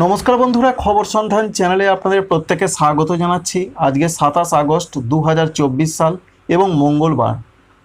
নমস্কার বন্ধুরা, খবর সন্ধান চ্যানেলে আপনাদের প্রত্যেকে স্বাগত জানাচ্ছি। আজকে সাতাশ আগস্ট দু হাজার চব্বিশ সাল এবং মঙ্গলবার।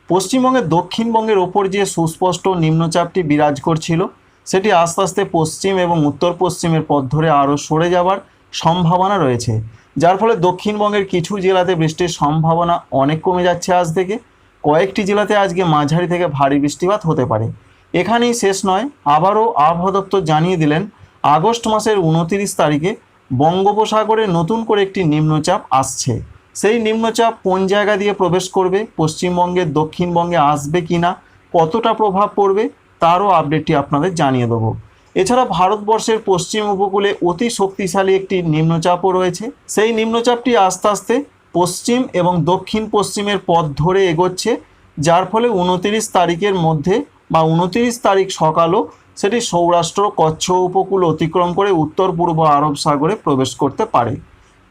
পশ্চিমবঙ্গের দক্ষিণবঙ্গের ওপর যে সুস্পষ্ট নিম্নচাপটি বিরাজ করছিল, সেটি আস্তে আস্তে পশ্চিম এবং উত্তর পশ্চিমের পথ ধরে আরও সরে যাওয়ার সম্ভাবনা রয়েছে। যার ফলে দক্ষিণবঙ্গের কিছু জেলাতে বৃষ্টির সম্ভাবনা অনেক কমে যাচ্ছে আজ থেকে। কয়েকটি জেলাতে আজকে মাঝারি থেকে ভারী বৃষ্টিপাত হতে পারে। এখানেই শেষ নয়, আবারও আবহাওয়া দপ্তর জানিয়ে দিলেন আগস্ট মাসের উনতিরিশ তারিখে বঙ্গোপসাগরে নতুন করে একটি নিম্নচাপ আসছে। সেই নিম্নচাপ কোন জায়গা দিয়ে প্রবেশ করবে পশ্চিমবঙ্গের দক্ষিণবঙ্গে আসবে কি না, কতটা প্রভাব পড়বে, তারও আপডেটটি আপনাদের জানিয়ে দেবো। এছাড়া ভারতবর্ষের পশ্চিম উপকূলে অতি শক্তিশালী একটি নিম্নচাপও রয়েছে। সেই নিম্নচাপটি আস্তে আস্তে পশ্চিম এবং দক্ষিণ পশ্চিমের পথ ধরে এগোচ্ছে, যার ফলে উনতিরিশ তারিখের মধ্যে বা উনতিরিশ তারিখ সকালও সেটি সৌরাষ্ট্র, কচ্ছ উপকূল অতিক্রম করে উত্তর পূর্ব আরব সাগরে প্রবেশ করতে পারে।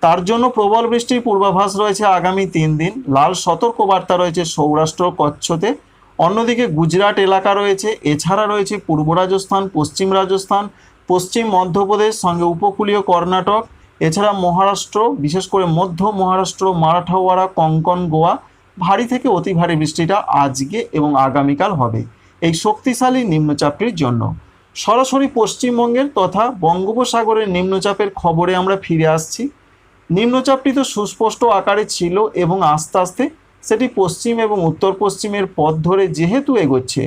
তার জন্য প্রবল বৃষ্টির পূর্বাভাস রয়েছে আগামী তিন দিন। লাল সতর্কবার্তা রয়েছে সৌরাষ্ট্র, কচ্ছতে। অন্যদিকে গুজরাট এলাকা রয়েছে। এছাড়া রয়েছে পূর্ব রাজস্থান, পশ্চিম রাজস্থান, পশ্চিম মধ্যপ্রদেশ, সঙ্গে উপকূলীয় কর্ণাটক। এছাড়া মহারাষ্ট্র, বিশেষ করে মধ্য মহারাষ্ট্র, মারাঠাওয়াড়া, কঙ্কন, গোয়া। ভারী থেকে অতি ভারী বৃষ্টিটা আজকে এবং আগামীকাল হবে। এই শক্তিশালী নিম্নচাপটির জন্য। সরাসরি পশ্চিমবঙ্গের তথা বঙ্গোপসাগরের নিম্নচাপের খবরে আমরা ফিরে আসছি। নিম্নচাপটি তো সুস্পষ্ট আকারে ছিল এবং আস্তে আস্তে সেটি পশ্চিম এবং উত্তর পশ্চিমের পথ ধরে যেহেতু এগোচ্ছে,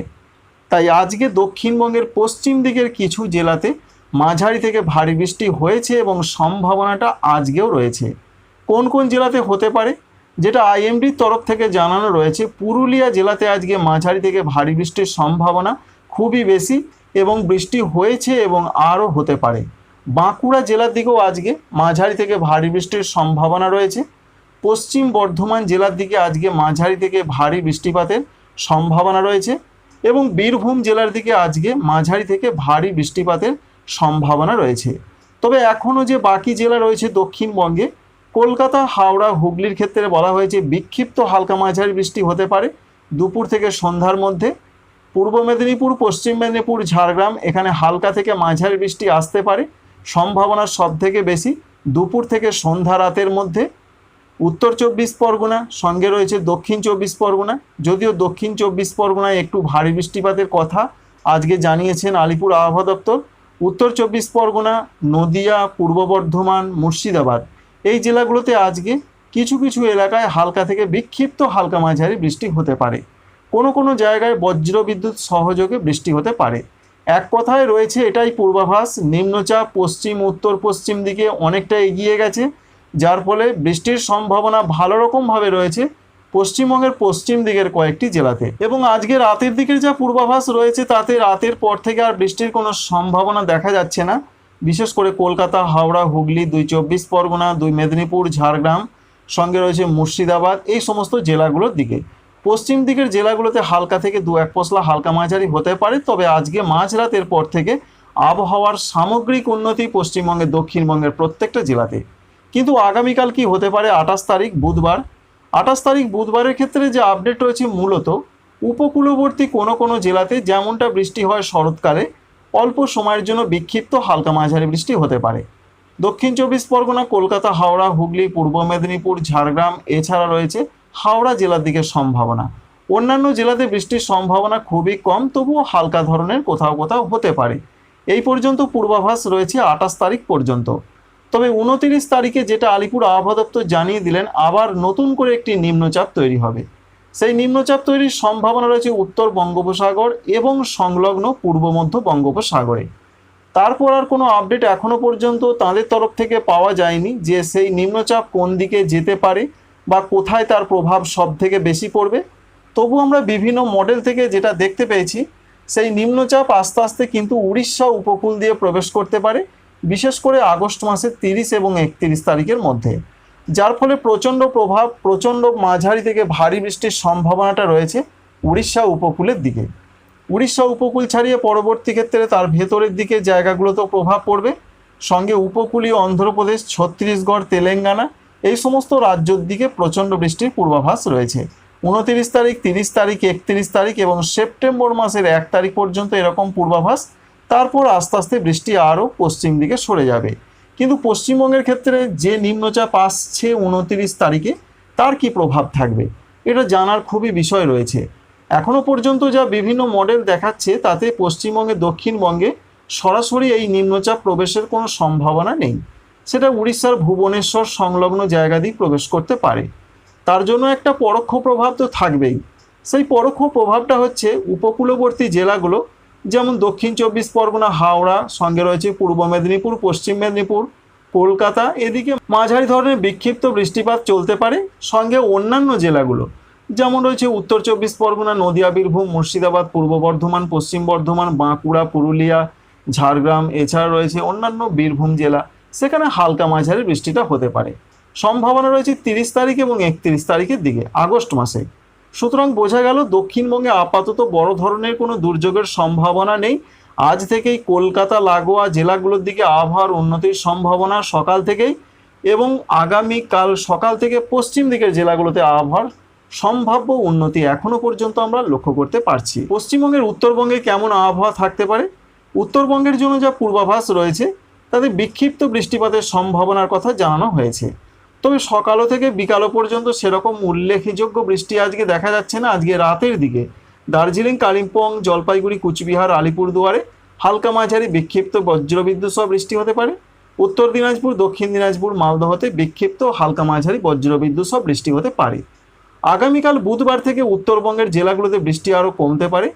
তাই আজকে দক্ষিণবঙ্গের পশ্চিম দিকের কিছু জেলাতে মাঝারি থেকে ভারী বৃষ্টি হয়েছে এবং সম্ভাবনাটা আজকেও রয়েছে। কোন কোন জেলাতে হতে পারে? যেটা আইএমডির তরফ থেকে জানানো রয়েছে, পুরুলিয়া জেলাতে আজকে মাঝারি থেকে ভারী বৃষ্টির সম্ভাবনা খুবই বেশি এবং বৃষ্টি হয়েছে এবং আরও হতে পারে। বাঁকুড়া জেলার দিকেও আজকে মাঝারি থেকে ভারী বৃষ্টির সম্ভাবনা রয়েছে। পশ্চিম বর্ধমান জেলার দিকে আজকে মাঝারি থেকে ভারী বৃষ্টিপাতের সম্ভাবনা রয়েছে এবং বীরভূম জেলার দিকে আজকে মাঝারি থেকে ভারী বৃষ্টিপাতের সম্ভাবনা রয়েছে। তবে এখনও যে বাকি জেলা রয়েছে দক্ষিণবঙ্গে কলকাতা, হাওড়া, হুগলির ক্ষেত্রে বলা হয়েছে বিক্ষিপ্ত হালকা মাঝারি বৃষ্টি হতে পারে। দুপুর থেকে সন্ধ্যার মধ্যে পূর্ব মেদিনীপুর, পশ্চিম মেদিনীপুর, ঝাড়গ্রাম এখানে হালকা থেকে মাঝারি বৃষ্টি আসতে পারে। সম্ভাবনা সব থেকে বেশি দুপুর থেকে সন্ধ্যা রাতের মধ্যে। উত্তর চব্বিশ পরগনা, সঙ্গে রয়েছে দক্ষিণ চব্বিশ পরগনা। যদিও দক্ষিণ চব্বিশ পরগনায় একটু ভারী বৃষ্টিপাতের কথা আজকে জানিয়েছেন আলিপুর আবহাওয়া দপ্তর, উত্তর চব্বিশ পরগনা, নদিয়া, পূর্ব বর্ধমান, মুর্শিদাবাদ। এই জেলাগুলোতে আজকে কিছু কিছু এলাকায় হালকা থেকে বিক্ষিপ্ত হালকা মাঝারি বৃষ্টি হতে পারে। কোনো কোনো জায়গায় বজ্র বিদ্যুৎ সহযোগে বৃষ্টি হতে পারে। এক কথায় রয়েছে এটাই পূর্বাভাস, নিম্নচাপ পশ্চিম, উত্তর পশ্চিম দিকে অনেকটা এগিয়ে গেছে, যার ফলে বৃষ্টির সম্ভাবনা ভালো রকমভাবে রয়েছে পশ্চিমবঙ্গের পশ্চিম দিকের কয়েকটি জেলাতে। এবং আজকে রাতের দিকের যা পূর্বাভাস রয়েছে তাতে রাতের পর থেকে আর বৃষ্টির কোনো সম্ভাবনা দেখা যাচ্ছে না। বিশেষ করে কলকাতা, হাওড়া, হুগলি, দুই চব্বিশ পরগনা, দুই মেদিনীপুর, ঝাড়গ্রাম, সঙ্গে রয়েছে মুর্শিদাবাদ, এই সমস্ত জেলাগুলোর দিকে। পশ্চিম দিকের জেলাগুলোতে হালকা থেকে দু এক পশলা হালকা মাঝারি হতে পারে, তবে আজকে মাঝরাতের পর থেকে আবহাওয়ার সামগ্রিক উন্নতি পশ্চিমবঙ্গের, দক্ষিণবঙ্গের প্রত্যেকটা জেলাতে। কিন্তু আগামীকাল কি হতে পারে আঠাশ তারিখ বুধবার? আঠাশ তারিখ বুধবারের ক্ষেত্রে যে আপডেট রয়েছে মূলত, উপকূলবর্তী কোনো কোনো জেলাতে যেমনটা বৃষ্টি হয় শরৎকালে অল্প সময়ের জন্য বিক্ষিপ্ত হালকা মাঝারি বৃষ্টি হতে পারে। দক্ষিণ চব্বিশ পরগনা, কলকাতা, হাওড়া, হুগলি, পূর্ব মেদিনীপুর, ঝাড়গ্রাম, এছাড়া রয়েছে হাওড়া জেলার দিকে সম্ভাবনা। অন্যান্য জেলাতে বৃষ্টির সম্ভাবনা খুবই কম, তবুও হালকা ধরনের কোথাও কোথাও হতে পারে। এই পর্যন্ত পূর্বাভাস রয়েছে আঠাশ তারিখ পর্যন্ত। তবে উনতিরিশ তারিখে যেটা আলিপুর আবহাওয়া দপ্তর জানিয়ে দিলেন, আবার নতুন করে একটি নিম্নচাপ তৈরি হবে। সেই নিম্নচাপ তৈরির সম্ভাবনা রয়েছে উত্তর বঙ্গোপসাগর এবং সংলগ্ন পূর্ব মধ্য বঙ্গোপসাগরে। তারপর আর কোনো আপডেট এখনও পর্যন্ত তাদের তরফ থেকে পাওয়া যায়নি যে সেই নিম্নচাপ কোন দিকে যেতে পারে বা কোথায় তার প্রভাব সব থেকে বেশি পড়বে। তবু আমরা বিভিন্ন মডেল থেকে যেটা দেখতে পেয়েছি, সেই নিম্নচাপ আস্তে আস্তে কিন্তু উড়িষ্যা উপকূল দিয়ে প্রবেশ করতে পারে, বিশেষ করে আগস্ট মাসের তিরিশ এবং একত্রিশ তারিখের মধ্যে। যার ফলে প্রচণ্ড প্রভাব, প্রচণ্ড মাঝারি থেকে ভারী বৃষ্টির সম্ভাবনাটা রয়েছে উড়িষ্যা উপকূলের দিকে। উড়িষ্যা উপকূল ছাড়িয়ে পরবর্তী ক্ষেত্রে তার ভেতরের দিকে জায়গাগুলোতেও প্রভাব পড়বে। সঙ্গে উপকূলীয় অন্ধ্রপ্রদেশ, ছত্তিশগড়, তেলেঙ্গানা এই সমস্ত রাজ্যের দিকে প্রচণ্ড বৃষ্টির পূর্বাভাস রয়েছে। উনতিরিশ তারিখ, তিরিশ তারিখ, একত্রিশ তারিখ এবং সেপ্টেম্বর মাসের এক তারিখ পর্যন্ত এরকম পূর্বাভাস। তারপর আস্তে আস্তে বৃষ্টি আরও পশ্চিম দিকে সরে যাবে। কিন্তু পশ্চিমবঙ্গের ক্ষেত্রে যে নিম্নচাপ আসছে উনতিরিশ তারিখে, তার কি প্রভাব থাকবে? এটা জানার খুবই বিষয় রয়েছে। এখনও পর্যন্ত যা বিভিন্ন মডেল দেখাচ্ছে, তাতে পশ্চিমবঙ্গে দক্ষিণবঙ্গে সরাসরি এই নিম্নচাপ প্রবেশের কোনো সম্ভাবনা নেই। সেটা উড়িষ্যার ভুবনেশ্বর সংলগ্ন জায়গা দিয়ে প্রবেশ করতে পারে। তার জন্য একটা পরোক্ষ প্রভাব তো থাকবেই। সেই পরোক্ষ প্রভাবটা হচ্ছে উপকূলবর্তী জেলাগুলো যেমন দক্ষিণ চব্বিশ পরগনা, হাওড়া, সঙ্গে রয়েছে পূর্ব মেদিনীপুর, পশ্চিম মেদিনীপুর, কলকাতা। এদিকে মাঝারি ধরনের বিক্ষিপ্ত বৃষ্টিপাত চলতে পারে, সঙ্গে অন্যান্য জেলাগুলো। যেমন রয়েছে উত্তর চব্বিশ পরগনা, নদিয়া, বীরভূম, মুর্শিদাবাদ, পূর্ব বর্ধমান, পশ্চিম বর্ধমান, বাঁকুড়া, পুরুলিয়া, ঝাড়গ্রাম, এছাড়া রয়েছে অন্যান্য বীরভূম জেলা। সেখানে হালকা মাঝারি বৃষ্টিটা হতে পারে। সম্ভাবনা রয়েছে তিরিশ তারিখ এবং একত্রিশ তারিখের দিকে, আগস্ট মাসে। সুতরাং বোঝা গেল দক্ষিণবঙ্গে আপাতত বড় ধরনের কোনো দুর্যোগের সম্ভাবনা নেই। আজ থেকেই কলকাতা, লাগোয়া জেলাগুলোর দিকে আবহাওয়ার উন্নতির সম্ভাবনা সকাল থেকেই এবং আগামীকাল সকাল থেকে পশ্চিম দিকের জেলাগুলোতে আবহাওয়ার সম্ভাব্য উন্নতি এখনও পর্যন্ত আমরা লক্ষ্য করতে পারছি। পশ্চিমবঙ্গের উত্তরবঙ্গে কেমন আবহাওয়া থাকতে পারে? উত্তরবঙ্গের জন্য যা পূর্বাভাস রয়েছে, তাতে বিক্ষিপ্ত বৃষ্টিপাতের সম্ভাবনার কথা জানানো হয়েছে। তবে সকালও থেকে বিকালও পর্যন্ত সেরকম উল্লেখযোগ্য বৃষ্টি আজকে দেখা যাচ্ছে না। আজকে রাতের দিকে দার্জিলিং, কালিম্পং, জলপাইগুড়ি, কুচবিহার, আলিপুরদুয়ারে হালকা মাঝারি বিক্ষিপ্ত বজ্রবিদ্যুৎ সহ বৃষ্টি হতে পারে। উত্তর দিনাজপুর, দক্ষিণ দিনাজপুর, মালদহতে বিক্ষিপ্ত হালকা মাঝারি বজ্রবিদ্যুৎ সহ বৃষ্টি হতে পারে। আগামীকাল বুধবার থেকে উত্তরবঙ্গের জেলাগুলোতে বৃষ্টি আরও কমতে পারে।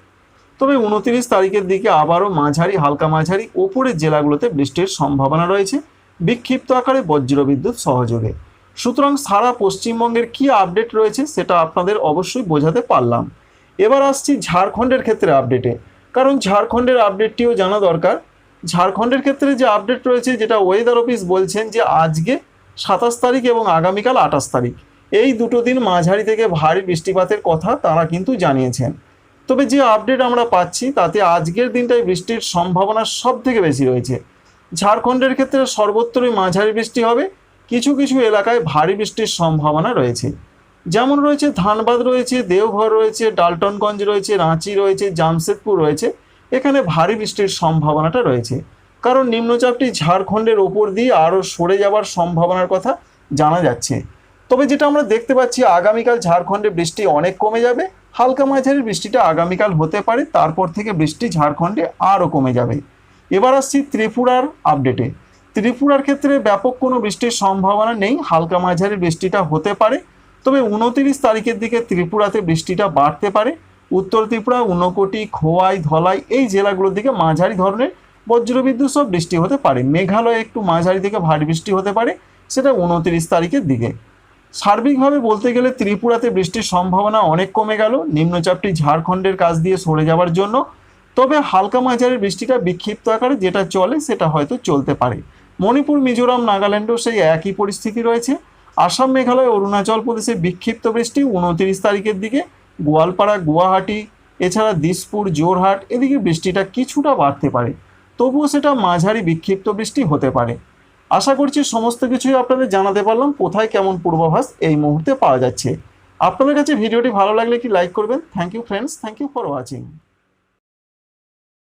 তবে উনত্রিশ তারিখের দিকে আবারও মাঝারি, হালকা মাঝারি ওপরের জেলাগুলোতে বৃষ্টির সম্ভাবনা রয়েছে। বিক্ষিপ্ত আকারে বজ্রবিদ্যুৎ সহযোগে। সুতরাং সারা পশ্চিমবঙ্গের কি আপডেট রয়েছে সেটা আপনাদের অবশ্যই বোঝাতে পারলাম। এবার আসছি ঝাড়খণ্ডের ক্ষেত্রে আপডেটে কারণ ঝাড়খণ্ডের আপডেটটিও জানা দরকার। ঝাড়খণ্ডের ক্ষেত্রে যে আপডেট রয়েছে যেটা ওয়েদার অফিস বলছেন যে আজকে সাতাশ তারিখ এবং আগামীকাল আঠাশ তারিখ। এই দুটো দিন মাঝারি থেকে ভারী বৃষ্টিপাতের কথা তারা কিন্তু জানিয়েছেন। তবে যে আপডেট আমরা পাচ্ছি তাতে আজকের দিনটায় বৃষ্টির সম্ভাবনা সব থেকে বেশি রয়েছে। ঝাড়খণ্ডের ক্ষেত্রে সর্বত্রই মাঝারি বৃষ্টি হবে। কিছু কিছু এলাকায় ভারী বৃষ্টির সম্ভাবনা রয়েছে। যেমন রয়েছে ধানবাদ রয়েছে, দেওঘর রয়েছে, ডালটনগঞ্জ রয়েছে, রাঁচি রয়েছে, জামশেদপুর রয়েছে। এখানে ভারী বৃষ্টির সম্ভাবনাটা রয়েছে। কারণ নিম্নচাপটি ঝাড়খণ্ডের ওপর দিয়ে আরও সরে যাওয়ার সম্ভাবনার কথা জানা যাচ্ছে। তবে যেটা আমরা দেখতে পাচ্ছি, আগামীকাল ঝাড়খণ্ডে বৃষ্টি অনেক কমে যাবে। হালকা মাঝারি বৃষ্টিটা আগামীকাল হতে পারে, তারপর থেকে বৃষ্টি ঝাড়খণ্ডে আরও কমে যাবে। এবার আসছি ত্রিপুরার আপডেটে ত্রিপুরার ক্ষেত্রে ব্যাপক কোনো বৃষ্টির সম্ভাবনা নেই, হালকা মাঝারি বৃষ্টিটা হতে পারে। তবে উনতিরিশ তারিখের দিকে ত্রিপুরাতে বৃষ্টিটা বাড়তে পারে। উত্তর ত্রিপুরা, উনকোটি, খোয়াই, ধলাই এই জেলাগুলোর দিকে মাঝারি ধরনের বজ্রবিদ্যুৎ সব বৃষ্টি হতে পারে। মেঘালয়ে একটু মাঝারি থেকে ভারী বৃষ্টি হতে পারে, সেটা উনতিরিশ তারিখের দিকে। সার্বিকভাবে বলতে গেলে ত্রিপুরাতে বৃষ্টির সম্ভাবনা অনেক কমে গেল, নিম্নচাপটি ঝাড়খণ্ডের কাছ দিয়ে সরে যাওয়ার জন্য। তবে হালকা মাঝারি বৃষ্টিটা বিক্ষিপ্ত আকারে যেটা চলে সেটা হয়তো চলতে পারে। মণিপুর, মিজোরাম, নাগাল্যান্ডেও সেই একই পরিস্থিতি রয়েছে। আসাম, মেঘালয়, অরুণাচল প্রদেশে বিক্ষিপ্ত বৃষ্টি উনতিরিশ তারিখের দিকে। গোয়ালপাড়া, গুয়াহাটি, এছাড়া দিসপুর জোরহাট এদিকে বৃষ্টিটা কিছুটা বাড়তে পারে। তবুও সেটা মাঝারি বিক্ষিপ্ত বৃষ্টি হতে পারে। আশা করছি সমস্ত কিছুই আপনাদের জানাতে পারলাম। কোথায় কেমন পূর্বাভাস এই মুহূর্তে পাওয়া যাচ্ছে। আপনাদের কাছে ভিডিওটি ভালো লাগলে কি লাইক করবেন। Thank you friends thank you for watching